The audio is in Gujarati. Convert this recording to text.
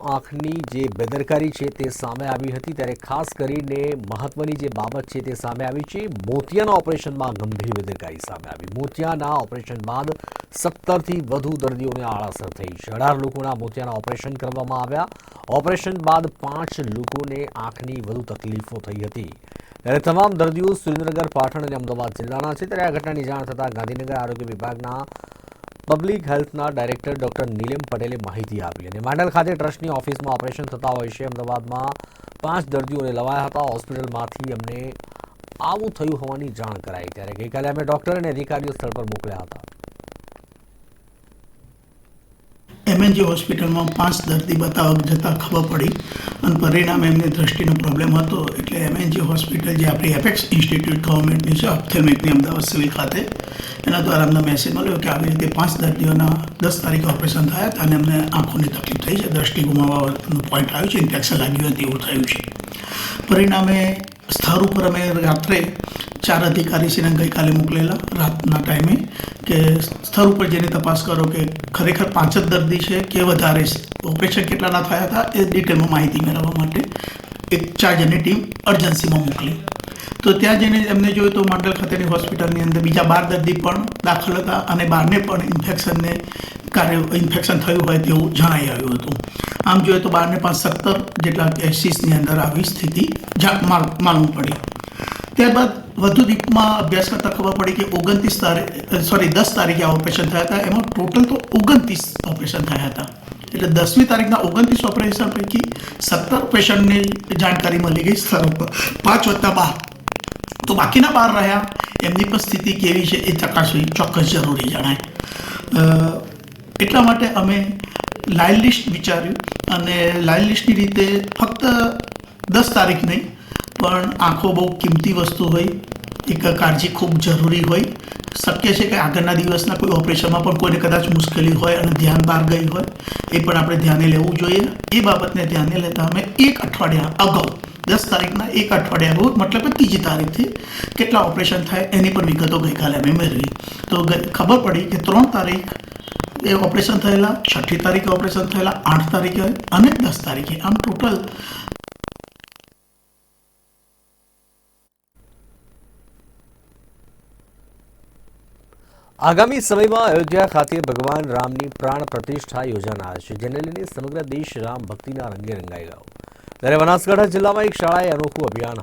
આંખની જે બેદરકારી છે તે સામે આવી હતી ત્યારે ખાસ કરીને મહત્વની જે બાબત છે તે સામે આવી છે. મોતિયાના ઓપરેશનમાં ગંભીર બેદરકારી સામે આવી. મોતિયાના ઓપરેશન બાદ સત્તરથી વધુ દર્દીઓને આળાસર થઈ. છે અઢાર લોકોના મોતિયાના ઓપરેશન કરવામાં આવ્યા. ઓપરેશન બાદ પાંચ લોકોને આંખની વધુ તકલીફો થઈ હતી. ત્યારે તમામ દર્દીઓ સુરેન્દ્રનગર, પાટણ અને અમદાવાદ જિલ્લાના છે. ત્યારે આ ઘટનાની જાણ થતાં ગાંધીનગર આરોગ્ય વિભાગના પબ્લિક હેલ્થના ડાયરેક્ટર ડોક્ટર નીલમ પટેલે માહિતી આપી અને માંડલ ખાતે ટ્રસ્ટની ઓફિસમાં ઓપરેશન થતા હોય છે. અમદાવાદમાં પાંચ દર્દીઓને લવાયા હતા. હોસ્પિટલમાંથી અમને આવું થયું હોવાની જાણ કરાઈ. ત્યારે ગઈકાલે અમે ડોક્ટર અને અધિકારીઓ સ્થળ પર મોકલ્યા હતા. એમએનજી હોસ્પિટલમાં પાંચ દર્દી બતાવવા જતાં ખબર પડી અને પરિણામે એમને દ્રષ્ટિનો પ્રોબ્લેમ હતો. એટલે એમએનજી હોસ્પિટલ જે આપણી એપેક્સ ઇન્સ્ટિટ્યૂટ ગવર્મેન્ટની છે ઓપ્થેમિકની અમદાવાદ સિવિલ ખાતે, એના દ્વારા અમને મેસેજ મળ્યો કે આવી રીતે પાંચ દર્દીઓના દસ તારીખે ઓપરેશન થયા હતા અને એમને આંખોની તકલીફ થઈ છે, દ્રષ્ટિ ગુમાવવાનું પોઈન્ટ આવ્યું છે ઇન્ફેક્શન લાગ્યું હતું એવું થયું છે. પરિણામે સ્થળ ઉપર અમે રાત્રે ચાર અધિકારીશ્રીને ગઈકાલે મોકલેલા રાતના ટાઈમે કે સ્થળ ઉપર જઈને તપાસ કરો કે ખરેખર પાંચ જ દર્દી છે કે વધારે છે. ઓપરેશન કેટલાના થયા હતા એ ડિટેલમાં માહિતી મેળવવા માટે એક ચાર જણની ટીમ અર્જન્સીમાં મોકલી. તો ત્યાં જઈને એમને જોયું તો માંડલ ખાતેની હોસ્પિટલની અંદર બીજા બાર દર્દી પણ દાખલ હતા અને બારને પણ ઇન્ફેક્શનને કાર્ય ઇન્ફેક્શન થયું હોય તેવું જણાઈ આવ્યું હતું. આમ જોઈએ તો બારને પાંચ સત્તર જેટલા કેસીસની અંદર આવી સ્થિતિ માલુમ પડી. ત્યારબાદ વધુ દીપમાં અભ્યાસ કરતાં ખબર પડી કે ઓગણત્રીસ તારીખ સોરી દસ તારીખે આ ઓપરેશન થયા હતા. એમાં ટોટલ તો ઓગણત્રીસ ઓપરેશન થયા હતા. એટલે દસમી તારીખના ઓગણત્રીસ ઓપરેશન પૈકી સત્તર પેશન્ટની જાણકારી મળી ગઈ સ્તર ઉપર. પાંચ વત્તા બાર. તો બાકીના બાર રહ્યા. એમની પણ સ્થિતિ કેવી છે એ ચકાસવી ચોક્કસ જરૂરી જણાય. એટલા માટે અમે લાઇન લિસ્ટ વિચાર્યું અને લાઇન લિસ્ટની રીતે ફક્ત દસ તારીખ નહીં પણ આંખો બહુ કિંમતી વસ્તુ હોય, એક કાળજી ખૂબ જરૂરી હોય. શક્ય છે કે આગળના દિવસના કોઈ ઓપરેશનમાં પણ કોઈને કદાચ મુશ્કેલી હોય અને ધ્યાન બહાર ગઈ હોય, એ પણ આપણે ધ્યાને લેવું જોઈએ. એ બાબતને ધ્યાને લેતા અમે એક અઠવાડિયા અગાઉ, દસ તારીખના એક અઠવાડિયા બહુ મતલબ કે ત્રીજી તારીખથી કેટલા ઓપરેશન થાય એની પણ વિગતો ગઈકાલે અમે મેળવી. તો ખબર પડી કે ત્રણ તારીખ એ ઓપરેશન થયેલા, છઠ્ઠી તારીખે ઓપરેશન થયેલા, આઠ તારીખે અને દસ તારીખે. આમ ટોટલ આગામી સમયમાં અયોધ્યા ખાતે ભગવાન રામની પ્રાણ પ્રતિષ્ઠા યોજાનાર છે, જેને લઈને સમગ્ર દેશ રામ ભક્તિના રંગે રંગાઈ ગયો ત્યારે બનાસકાંઠા જિલ્લામાં એક શાળાએ અનોખું અભિયાન